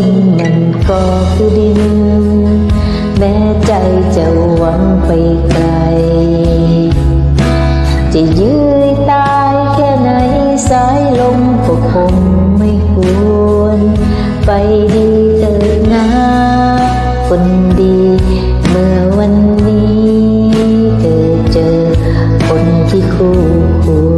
ินมันก็คือดิน แม้ใจจะหวังไปไกล จะยื้อตายแค่ไหนสายลมก็คงไม่ควร ไปดีเถิดนะคนดี เมื่อวันนี้เธอเจอคนที่คู่ควร